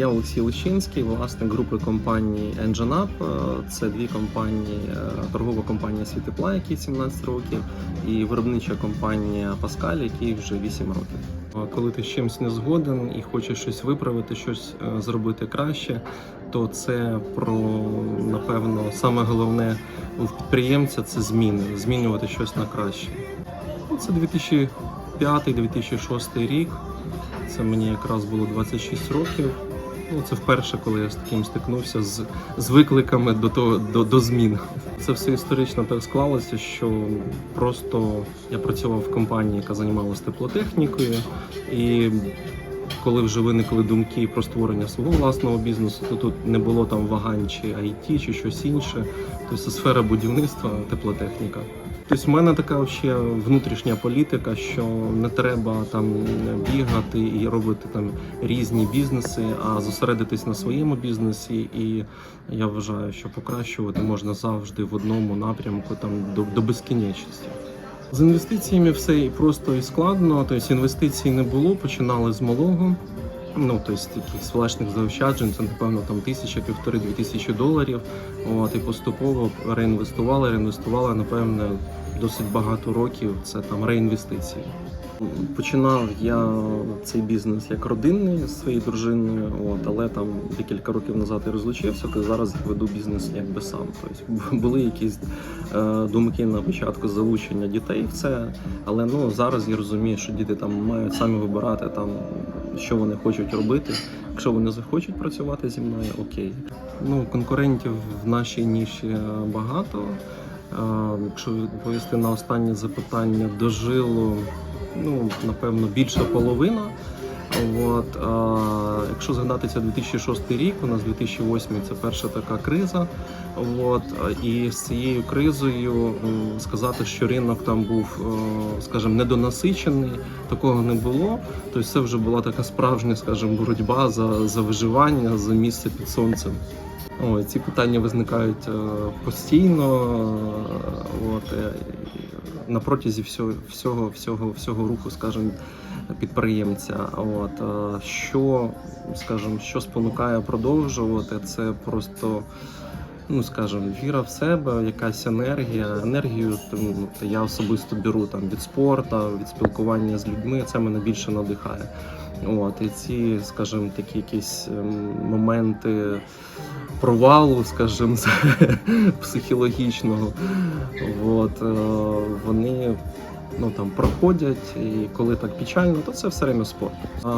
Я Олексій Лущинський, власник групи компаній Engine Up. Е, Це дві компанії, е, торгова компанія Світепла, якій 17 років, і виробнича компанія Pascal, якій вже 8 років. Е, Коли ти з чимось не згоден і хочеш щось виправити, щось зробити краще, то це про напевно саме головне у підприємця це зміни, змінювати щось на краще. Ну, Це 2005-2006 рік. Це мені якраз було 26 років. Ну, це вперше, коли я з таким стикнувся з, з викликами до, того, до, до змін. Це все історично так склалося, що просто я працював в компанії, яка займалася теплотехнікою, і коли вже виникли думки про створення свого власного бізнесу, то тут не було там вагань чи IT, чи щось інше. Тобто сфера будівництва, теплотехніка. Тобто, в мене така ще внутрішня політика, що не треба там бігати і робити там різні бізнеси, а зосередитись на своєму бізнесі. І я вважаю, що покращувати можна завжди в одному напрямку там до, до безкінечності. З інвестиціями все і просто і складно. Тобто інвестицій не було, починали з малого. Ну, тобто таких власних заощаджень, це напевно там тисяча, півтори-дві тисячі доларів. От, і поступово реінвестували, реінвестували, напевно, досить багато років. Це там реінвестиції. Починав я цей бізнес як родинний з своєю дружиною, от, але там декілька років назад я розлучився, то зараз веду бізнес якби сам. Тобто були якісь е, думки на початку залучення дітей в це, але ну зараз я розумію, що діти там мають самі вибирати там, що вони хочуть робити. Якщо вони захочуть працювати зі мною, окей. Ну конкурентів в нашій ніші е, багато. Якщо відповісти на останнє запитання, дожило ну, напевно, більша половина. От, а, якщо згадатися 2006 рік, у нас 2008 це перша така криза. От, і з цією кризою сказати, що ринок там був, е, скажімо, недонасичений, такого не було. Тобто це вже була така справжня, скажімо, боротьба за, за виживання, за місце під сонцем. Ой, ці питання визникають е, постійно. е, От, е, на протязі всього, всього, всього, всього руху, скажімо, підприємця. От, що, скажімо, що спонукає продовжувати, це просто. Ну, скажімо, віра в себе, якась енергія. Енергію тому, я особисто беру там від спорту, від спілкування з людьми. Це мене більше надихає. От і ці, скажімо, такі якісь ем, моменти провалу, скажімо, психологічного, от, е, вони ну, там, проходять, і коли так печально, то це все время спорт. А,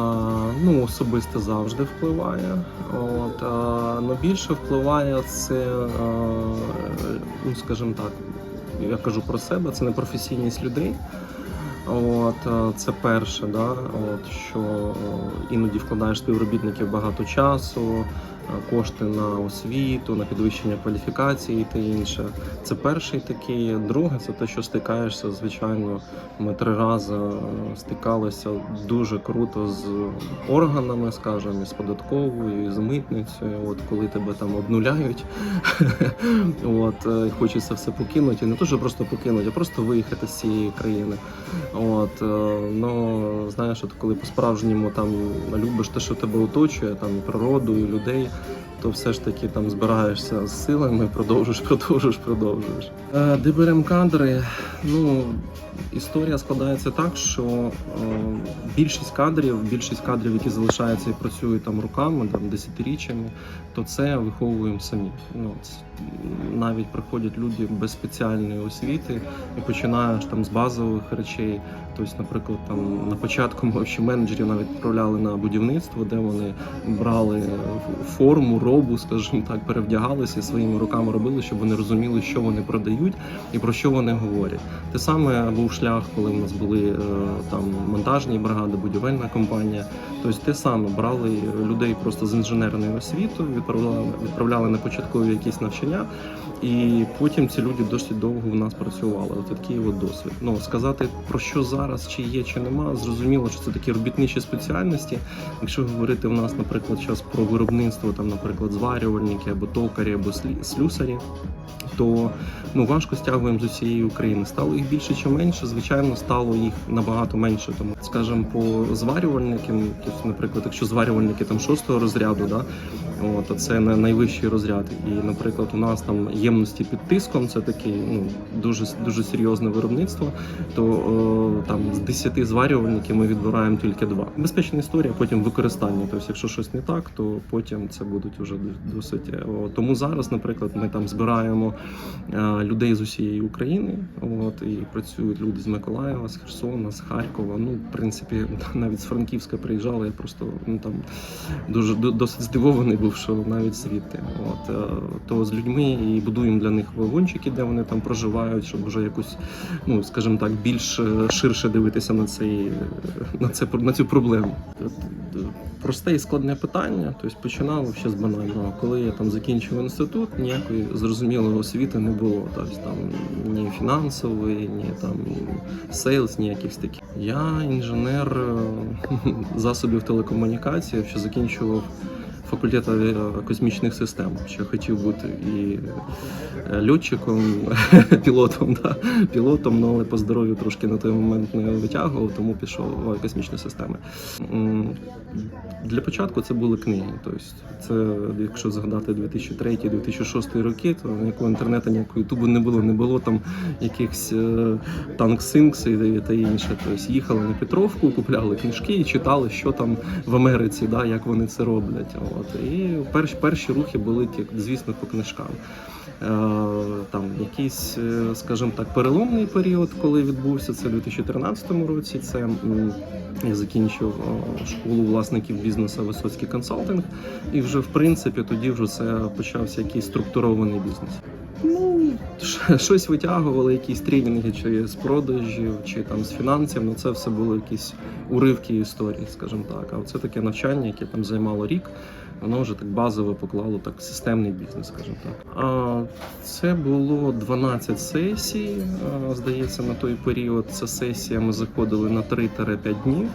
ну, особисто завжди впливає. От, а, ну, більше впливає це, а, ну, скажімо так, я кажу про себе, це непрофесійність людей. От е, це перше, да, от що е, іноді вкладаєш співробітників багато часу, кошти на освіту, на підвищення кваліфікації та інше. Це перший такий. Друге, це те, що стикаєшся. Звичайно, ми три рази е, стикалися дуже круто з органами, скажімо, з податковою, з митницею. От коли тебе там обнуляють, от е, хочеться все покинути. Не то, що просто покинути, а просто виїхати з цієї країни. От, е, ну знаєш, от коли по-справжньому там любиш те, що тебе оточує, там природу, і людей, то все ж таки там збираєшся з силами, продовжуєш, продовжуєш, продовжуєш. Е, Де беремо кадри? Ну історія складається так, що е, більшість кадрів, більшість кадрів, які залишаються і працюють там руками, там десятиріччями, то це виховуємо самі. Ну навіть приходять люди без спеціальної освіти і починаєш там з базових речей. Тобто, наприклад, там на початку ми ще менеджерів навіть відправляли на будівництво, де вони брали форму, робу, скажімо так, перевдягалися своїми руками робили, щоб вони розуміли, що вони продають і про що вони говорять. Те саме був шлях, коли в нас були е, там монтажні бригади, будівельна компанія. Тобто те саме брали людей просто з інженерною освітою, відправляли, відправляли на початкові якісь навчання, і потім ці люди досить довго в нас працювали. От такий от досвід. Ну сказати про що зараз, чи є, чи нема, зрозуміло, що це такі робітничі спеціальності. Якщо говорити в нас, наприклад, зараз про виробництво, там, наприклад, зварювальники або токарі, або слюсарі, то ну важко стягуємо з усієї України. Стало їх більше чи менше, звичайно, стало їх набагато менше. Тому, скажімо, по зварювальникам, тобто, наприклад, якщо зварювальники там шостого розряду, да, от, це на найвищий розряд. І, наприклад, у нас там ємності під тиском, це таке ну, дуже дуже серйозне виробництво. То о, там з 10 зварювальників ми відбираємо тільки два. Безпечна історія, потім використання. Тобто, якщо щось не так, то потім це будуть вже досить. е, о, Тому зараз, наприклад, ми там збираємо е, людей з усієї України. От і працюють люди з Миколаєва, з Херсона, з Харкова. Ну, в принципі, навіть з Франківська приїжджали. Я просто ну там дуже до- досить здивований був, що навіть звідти. От е, то з людьми і будуємо для них вагончики, де вони там проживають, щоб вже якусь, ну скажімо так, більш е, ширше дивитися на цей е, на це на цю проблему. Просте і складне питання, тобто починав ще з банального. Коли я там закінчив інститут, ніякої зрозумілої освіти не було. Тобто там ні фінансової, ні там сейлс, ні якихось таких. Я інженер засобів телекомунікації, що закінчував факультет космічних систем. Що хотів бути і е, льотчиком, пілотом, да, пілотом, ну, але по здоров'ю трошки на той момент не витягував, тому пішов в космічні системи. Для початку це були книги. Тобто, це якщо згадати 2003-2006 роки, то ніякого інтернету, ніякого ютубу не було, не було там якихось е, танк Синкс і та інше. Тобто їхали на Петровку, купляли книжки і читали, що там в Америці, да, як вони це роблять. От. І перші, перші рухи були звісно, по книжкам. Е, Там якийсь, е, скажімо так, переломний період, коли відбувся це в 2013 році. Це я закінчив школу власників бізнесу Висоцький консалтинг, і вже в принципі тоді вже це почався якийсь структурований бізнес. Ну, щось витягували, якісь тренінги, чи з продажів, чи там з фінансів. Ну це все було якісь уривки історії, скажімо так. А це таке навчання, яке там займало рік. Воно вже так базово поклало так системний бізнес, скажімо так. А це було 12 сесій, здається, на той період. ця сесія ми заходили на 3-5 днів.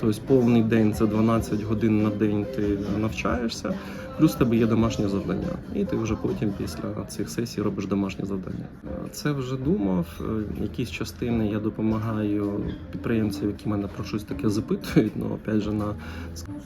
Тобто повний день це 12 годин на день ти навчаєшся, плюс в тебе є домашнє завдання. І ти вже потім після цих сесій робиш домашнє завдання. Це вже думав. е, Якісь частини я допомагаю підприємцям, які мене про щось таке запитують. Ну опять же на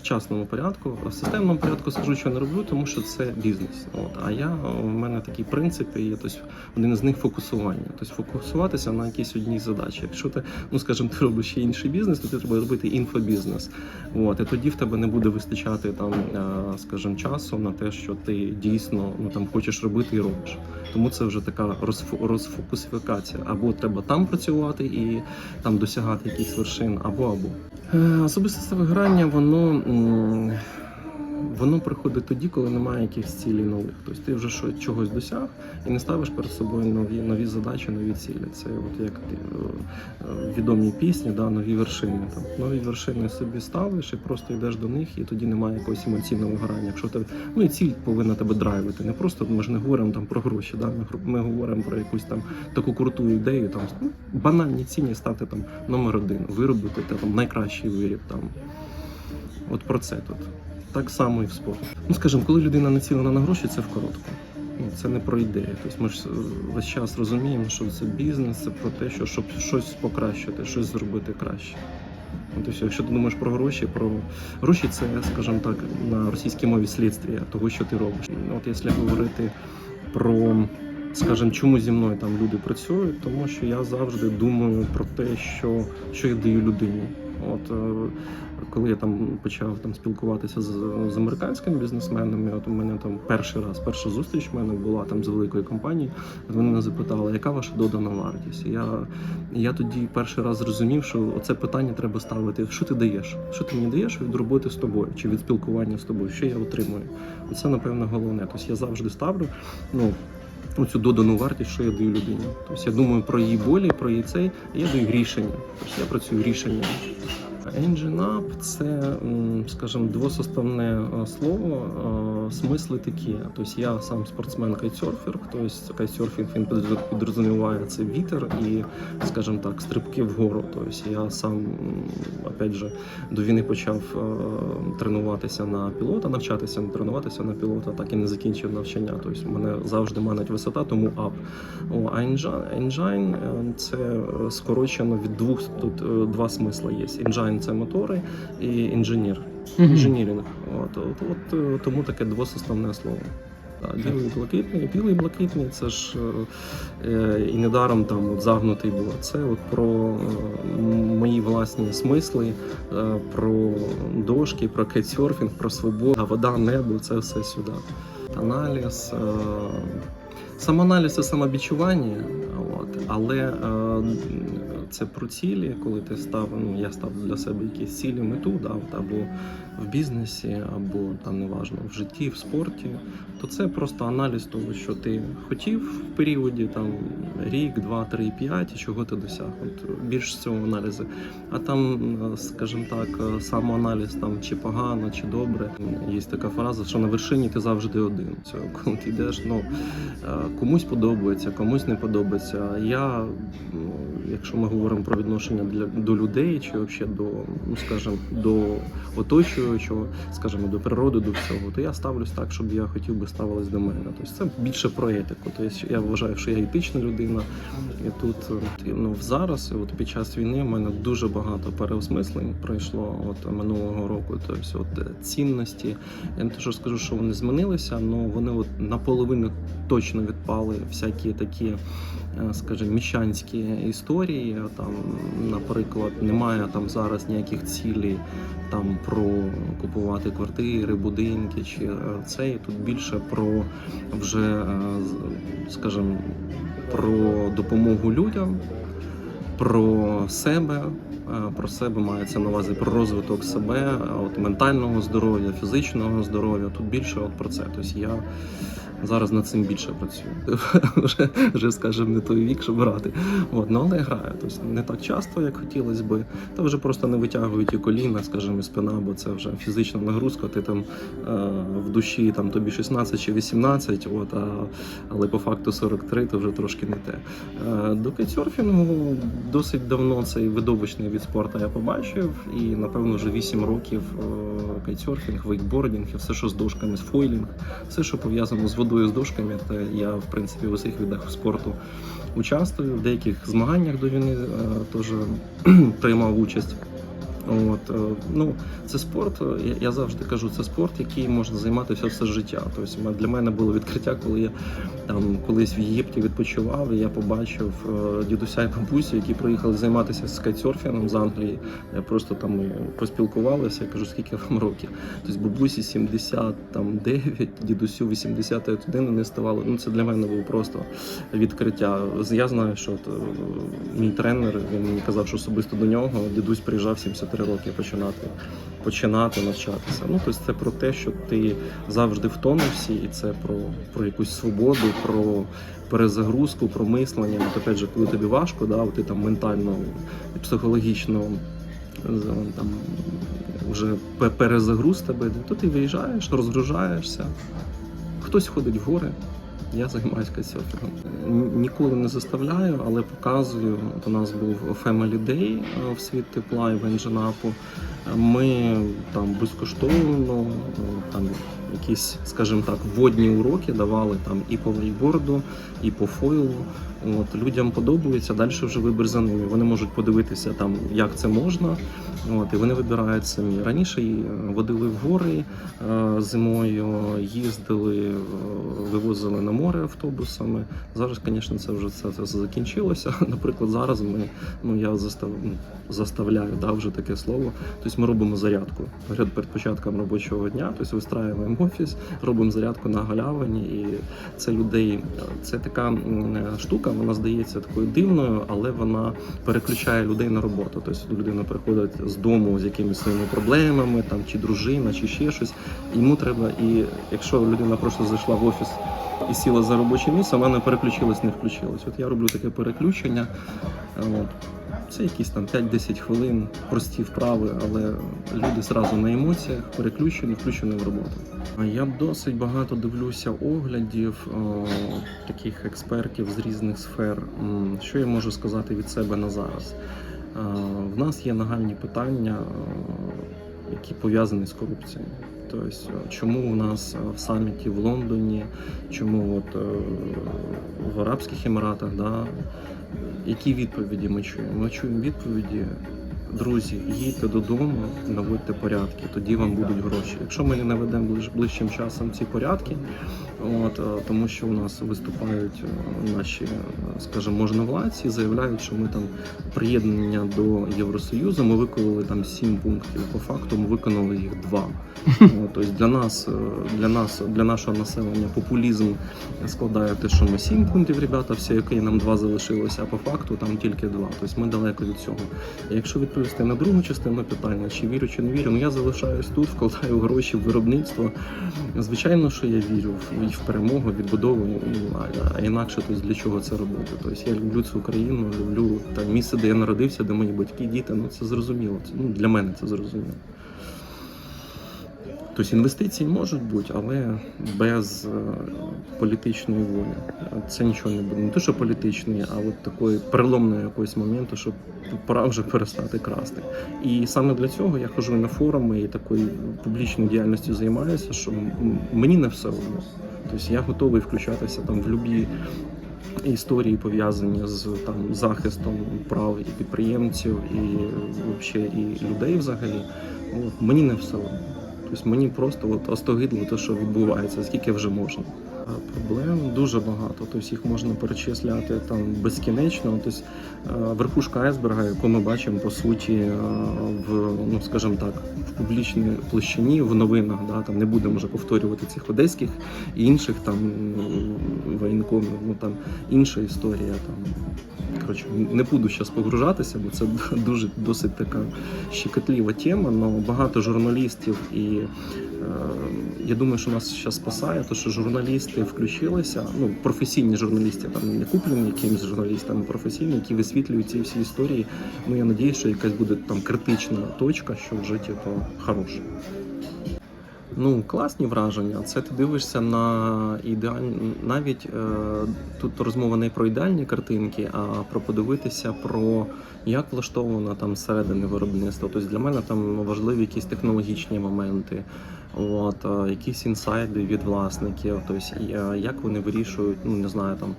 вчасному порядку. В системному порядку скажу, що не роблю, тому що це бізнес. От а я у мене такі принципи є. Тобто один із них фокусування. Тобто фокусуватися на якійсь одній задачі. Якщо ти, ну скажімо, ти робиш ще інший бізнес, то ти треба робити інфобізнес. От і тоді в тебе не буде вистачати там, е, скажімо, часу на те, що ти дійсно ну там хочеш робити і робиш. Тому це вже така розфо- розфокусифікація. Або треба там працювати і там досягати якихось вершин, або або. Е, Особисте виграння, воно. Воно приходить тоді, коли немає якихось цілей нових. Тобто ти вже що, чогось досяг і не ставиш перед собою нові, нові задачі, нові цілі. Це от як е, відомі пісні, да, нові вершини. Там нові вершини собі ставиш і просто йдеш до них, і тоді немає якогось емоційного виграння. Якщо ти ну і ціль повинна тебе драйвити. Не просто ми ж не говоримо там про гроші. Да? Ми, ми говоримо про якусь там таку круту ідею, там ну, банальні ціні стати там номер один, виробити та, там найкращий виріб. Там от про це тут. Так само і в спорті. Ну скажімо, коли людина націлена на гроші, це в коротку. Ну, Це не про ідею. Тобто ми ж е, весь час розуміємо, що це бізнес, це про те, що щоб щось покращити, щось зробити краще. Все. Якщо ти думаєш про гроші, про гроші це, скажімо так, на російській мові слідствія того, що ти робиш. От якщо говорити про, скажімо, чому зі мною там люди працюють, тому що я завжди думаю про те, що, що я даю людині. От е, коли я там почав там спілкуватися з, з американськими бізнесменами, от у мене там перший раз, перша зустріч в мене була там з великою компанією. От вони мене запитали, яка ваша додана вартість? Я, я тоді перший раз зрозумів, що це питання треба ставити: що ти даєш? Що ти мені даєш від роботи з тобою чи від спілкування з тобою? Що я отримую? Це напевно головне. Тобто я завжди ставлю. Ну, цю додану вартість, що я даю людині. Тобто я думаю про її болі, про її цей, а я даю рішення. Тобто я працюю рішенням. Engine Up – це, скажімо, двосоставне е, слово. Смисли такі. Тобто я сам спортсмен кайтсерфер, тобто кайтсерфінг він підрозуміває це вітер і, скажімо так, стрибки вгору. Тобто я сам, опять же, до війни почав е, тренуватися на пілота, навчатися тренуватися на пілота, так і не закінчив навчання. Тобто мене завжди манить висота, тому ап. А engine, е, це скорочено від двох тут е, два смисла є. Engine – це мотори і інженір. Інженіринг. От, от, от е, тому таке двосоставне слово. Білий блакитний. Білий і блакитний це ж е, е, і недаром там от, загнутий був. Це от про е, мої власні смисли, е, про дошки, про кетсерфінг, про свободу, вода, небо це все сюди. Аналіз. Е, самоаналіз це самобічування, от, але е, це про цілі, коли ти став, ну я став для себе якісь цілі, мету, да, або в бізнесі, або там неважно, в житті, в спорті, то це просто аналіз того, що ти хотів в періоді там рік, два, три, п'ять, і чого ти досяг. От більш цього аналізи. А там, е, скажімо так, е, самоаналіз там чи погано, чи добре. Є така фраза, що на вершині ти завжди один. Це коли ти йдеш, ну е, комусь подобається, комусь не подобається. Я, ну, якщо ми говоримо про відношення для до людей, чи взагалі до, ну скажімо, до оточуючого, скажімо, до природи, до всього, то я ставлюсь так, щоб я хотів би ставились до мене. Тобто це більше про етику. Тобто я вважаю, що я етична людина. І тут е, ну зараз, от під час війни, в мене дуже багато переосмислень пройшло от минулого року. Тобто, от е, цінності. Я не те, що скажу, що вони змінилися, але вони от наполовину точно відпали всякі такі, е, скажімо, міщанські історії. Там, наприклад, немає там зараз ніяких цілей там про купувати квартири, будинки чи е, це. І тут більше про вже, е, скажімо, про допомогу людям, про себе. е, Про себе мається на увазі про розвиток себе, от ментального здоров'я, фізичного здоров'я. Тут більше от про це. Тобто я зараз над цим більше працюю. вже, вже скажімо, не той вік, щоб грати. От, ну, але граю. Тобто не так часто, як хотілося би. Та вже просто не витягують і коліна, скажімо, і спина, бо це вже фізична нагрузка. Ти там е, в душі там тобі 16 чи 18, от, а, але по факту 43, то вже трошки не те. Е, до кайтсерфінгу досить давно цей видовищний від спорту я побачив, і напевно вже 8 років е, кайтсерфінг, вейкбордінг і все, що з дошками, з фойлінг, все, що пов'язано з водою з дошками, це я в принципі в усіх видах спорту участвую. В деяких змаганнях до війни е, теж приймав участь. От, е, ну, це спорт. е, Я, завжди кажу, це спорт, який можна займатися все життя. Тобто для мене було відкриття, коли я там колись в Єгипті відпочивав, і я побачив е, дідуся і бабусю, які приїхали займатися скайтсерфінгом з Англії. Я просто там ми поспілкувалися, я кажу, скільки вам років. Тобто бабусі 79, дідусю 81 вони ставали. Ну це для мене було просто відкриття. Я знаю, що е, мій тренер він мені казав, що особисто до нього дідусь приїжджав 73 роки починати, починати навчатися. Ну тобто це про те, що ти завжди в тонусі, і це про, про якусь свободу, про перезагрузку, про мислення. От, опять же, коли тобі важко, да, ти там ментально і психологічно з- там вже перезагруз тебе, то ти виїжджаєш, розгружаєшся. Хтось ходить в гори. Я займаюся кайтсерфінгом. Н- Ніколи не заставляю, але показую. От у нас був Family Day е, в світ тепла і в Ендженапу. Ми там безкоштовно е, там якісь, скажімо так, водні уроки давали там і по вейкборду, і по фойлу. От людям подобається, далі вже вибір за ними. Вони можуть подивитися там, як це можна. От, і вони вибирають самі. Раніше е, водили в гори е, зимою, їздили, е, вивозили на море автобусами. Зараз, звісно, це вже це, це закінчилося. Наприклад, зараз ми ну я застав, ну, заставляю да, вже таке слово. Тобто ми робимо зарядку перед перед початком робочого дня. Тобто вистраюємо офіс, робимо зарядку на галявині, і це людей. Це така штука, вона здається такою дивною, але вона переключає людей на роботу. Тобто людина приходить з дому з якимись своїми проблемами, там чи дружина, чи ще щось. Йому треба, і якщо людина просто зайшла в офіс і сіла за робоче місце, вона не переключилась, не включилась. От я роблю таке переключення. Це якісь там 5-10 хвилин, прості вправи, але люди зразу на емоціях переключені, включені в роботу. Я досить багато дивлюся оглядів о, таких експертів з різних сфер. Що я можу сказати від себе на зараз? Е, В нас є нагальні питання, е, які пов'язані з корупцією. Тобто, чому у нас в саміті в Лондоні, чому от е, в Арабських Еміратах, да, які відповіді ми чуємо? Ми чуємо відповіді. Друзі, їдьте додому, наводьте порядки, тоді вам будуть гроші. Якщо ми не наведемо ближ, ближчим часом ці порядки, от, е, тому що у нас виступають е, наші, скажімо, можновладці, заявляють, що ми там приєднання до Євросоюзу, ми виконали там сім пунктів. По факту ми виконали їх два. Тобто для нас, е, для нас, для нашого населення популізм складає те, що ми сім пунктів, ребята, всі окей, нам два залишилося, а по факту там тільки два. Тобто ми далеко від цього. Якщо відповісти на другу частину питання, чи вірю, чи не вірю, ну я залишаюсь тут, вкладаю гроші в виробництво. Звичайно, що я вірю в, в перемогу, відбудову, а, а інакше то для чого це робити? Тобто я люблю цю країну, люблю там місце, де я народився, де мої батьки, діти. Ну це зрозуміло. Це, ну, для мене це зрозуміло. Тобто інвестиції можуть бути, але без е, політичної волі. Це нічого не буде. Не те, що політичної, а от такої переломної якогось моменту, щоб пора вже перестати красти. І саме для цього я ходжу на форуми і такою публічною діяльністю займаюся, що мені не все одно. Тобто я готовий включатися там в любі історії пов'язані з там захистом прав і підприємців, і взагалі і людей взагалі. От, мені не все одно. Тобто мені просто от остогидло те, що відбувається, скільки вже можна. А Проблем дуже багато, тобто їх можна перечисляти там безкінечно. Тобто е, верхушка айсберга, яку ми бачимо по суті е, в ну скажімо так, в публічній площині, в новинах, да, там не будемо вже повторювати цих одеських і інших там воєнкомів, ну там інша історія там. Коротше, не буду зараз погружатися, бо це дуже досить така щекотлива тема. але багато журналістів і е, я думаю, що нас зараз спасає, то що журналісти включилися. Ну професійні журналісти, там не куплені якимись журналістами, професійні, які висвітлюють ці всі історії. Ну я надіюсь, що якась буде там критична точка, що вже типу, хороше. Ну, класні враження. Це ти дивишся на ідеальні, навіть е, тут розмова не про ідеальні картинки, а про подивитися про як влаштовано там зсередини виробництва. Тобто для мене там важливі якісь технологічні моменти, от, е, якісь інсайди від власників, тобто е, як вони вирішують, ну не знаю, там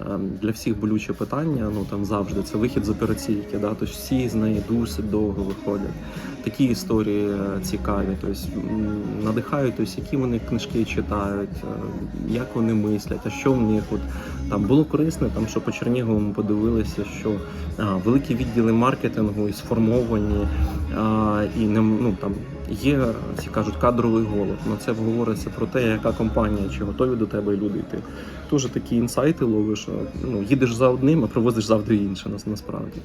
е, для всіх болюче питання, ну там завжди це вихід з операційки, да, тобто всі з неї досить довго виходять. Такі історії е, цікаві, тобто надихають, тобто, які вони книжки читають, як вони мислять, а що в них от там було корисне, там що по Черніговому подивилися, що а, великі відділи маркетингу і сформовані, а, і не ну там є, всі кажуть, кадровий голод. На це говориться про те, яка компанія, чи готові до тебе люди йти. Дуже такі інсайти ловиш. Ну їдеш за одним, а привозиш завтра інше нас насправді.